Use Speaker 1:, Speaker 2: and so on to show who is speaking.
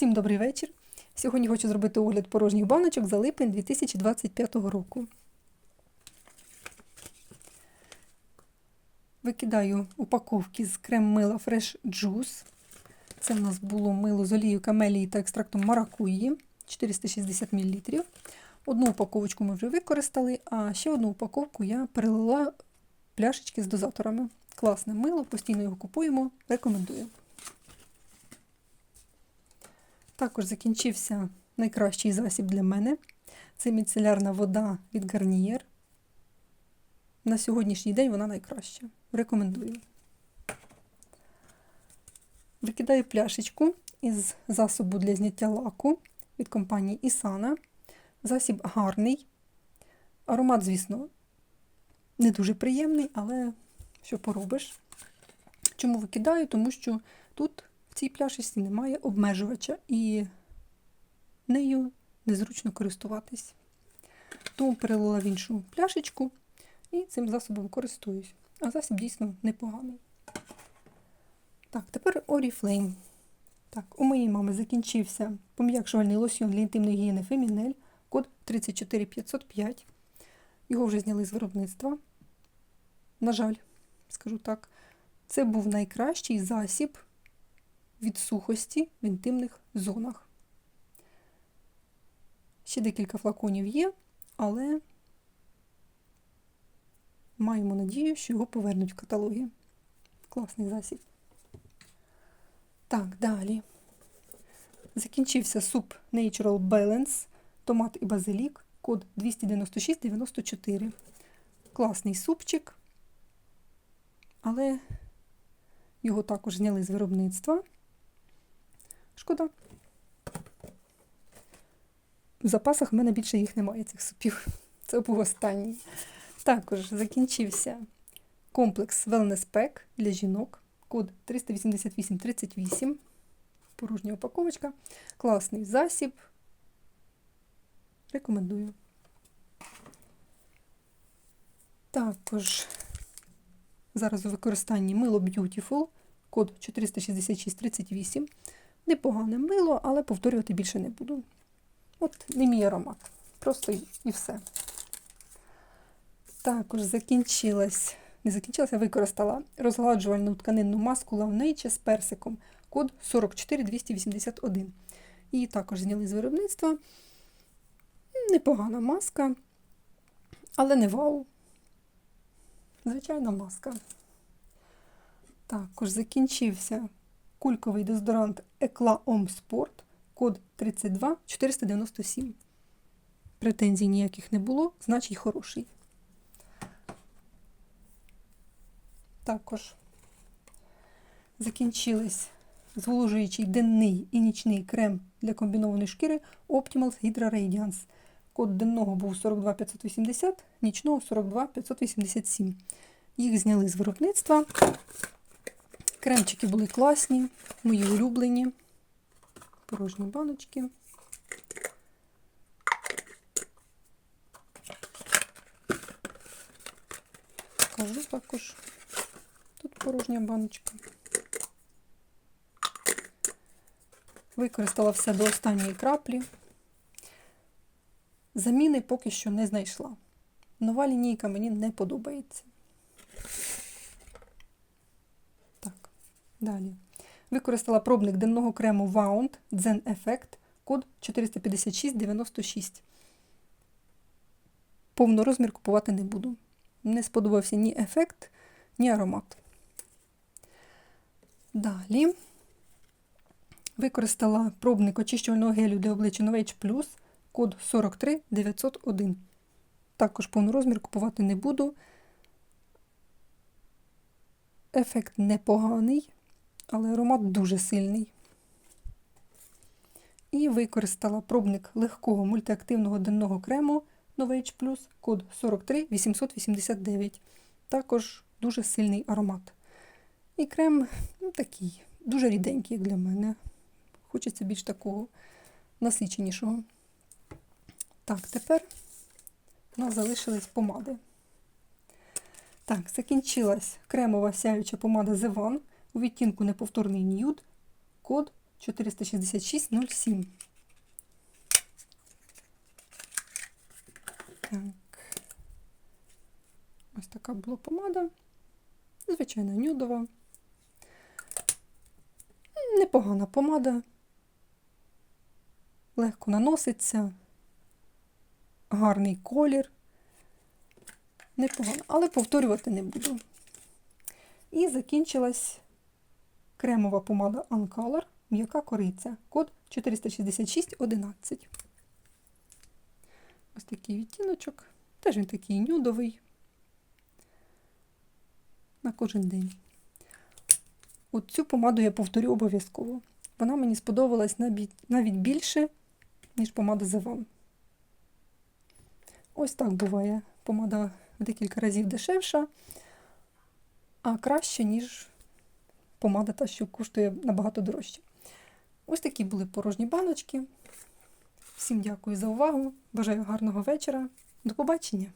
Speaker 1: Всім добрий вечір. Сьогодні хочу зробити огляд порожніх баночок за липень 2025 року. Викидаю упаковки з крем мила Fresh Juice. Це в нас було мило з олією камелії та екстрактом маракуї 460 мл. Одну упаковочку ми вже використали, а ще одну упаковку я перелила пляшечки з дозаторами. Класне мило, постійно його купуємо, рекомендую. Також закінчився найкращий засіб для мене. Це міцелярна вода від Garnier. На сьогоднішній день вона найкраща. Рекомендую. Викидаю пляшечку із засобу для зняття лаку від компанії Isana. Засіб гарний. Аромат, звісно, не дуже приємний, але що поробиш. Чому викидаю? Тому що тут в цій пляшечці немає обмежувача і нею незручно користуватись. Тому перелила в іншу пляшечку і цим засобом користуюсь. А засіб дійсно непоганий. Так, тепер Oriflame. Так, у моєї мами закінчився пом'якшувальний лосьйон для інтимної гігієни Фемінель, код 34505. Його вже зняли з виробництва. На жаль, скажу так, це був найкращий засіб від сухості в інтимних зонах. Ще декілька флаконів є, але маємо надію, що його повернуть в каталогі. Класний засіб. Так, далі. Закінчився суп Natural Balance, томат і базилік, код 29694. Класний супчик, але його також зняли з виробництва. Шкода. В запасах в мене більше їх немає, цих супів. Це був останній. Також закінчився комплекс Wellness Pack для жінок. Код 38838. Порожня упаковочка. Класний засіб. Рекомендую. Також зараз у використанні мило Beautiful, код 46638. Непогане мило, але повторювати більше не буду. От не мій аромат. Просто і все. Також закінчилась, не закінчилася, використала розгладжувальну тканинну маску Love з персиком, код 44281. Її також зняли з виробництва. Непогана маска, але не вау. Звичайна маска. Також закінчився кульковий дезодорант Ecla Homme Sport, код 32 497. Претензій ніяких не було, значить хороший. Також закінчились зволожуючий денний і нічний крем для комбінованої шкіри Optimals Hydra Radiance. Код денного був 42580, нічного 42587. Їх зняли з виробництва. Кремчики були класні, мої улюблені. Порожні баночки. Покажу також. Тут порожня баночка. Використала все до останньої краплі. Заміни поки що не знайшла. Нова лінійка мені не подобається. Так, далі. Використала пробник денного крему Wound Zen Effect, код 45696. Повний розмір купувати не буду. Не сподобався ні ефект, ні аромат. Далі використала пробник очищувального гелю для обличчя Novage Plus, код 43901. Також повний розмір купувати не буду. Ефект непоганий, але аромат дуже сильний. І використала пробник легкого мультиактивного денного крему Novage Plus, код 43889. Також дуже сильний аромат. І крем ну, такий, дуже ріденький, для мене. Хочеться більш такого насиченішого. Так, тепер у нас залишились помади. Так, закінчилась кремова сяюча помада The One у відтінку неповторний нюд, код 466,07. Так. Ось така була помада. Звичайно, нюдова. Непогана помада. Легко наноситься. Гарний колір. Непогано, але повторювати не буду. І закінчилась кремова помада Uncolor, м'яка кориця. Код 46611. Ось такий відтіночок. Теж він такий нюдовий. На кожен день. От цю помаду я повторю обов'язково. Вона мені сподобалась навіть, більше, ніж помада The One. Ось так буває. Помада в декілька разів дешевша, а краще, ніж помада та, що коштує набагато дорожче. Ось такі були порожні баночки. Всім дякую за увагу. Бажаю гарного вечора. До побачення!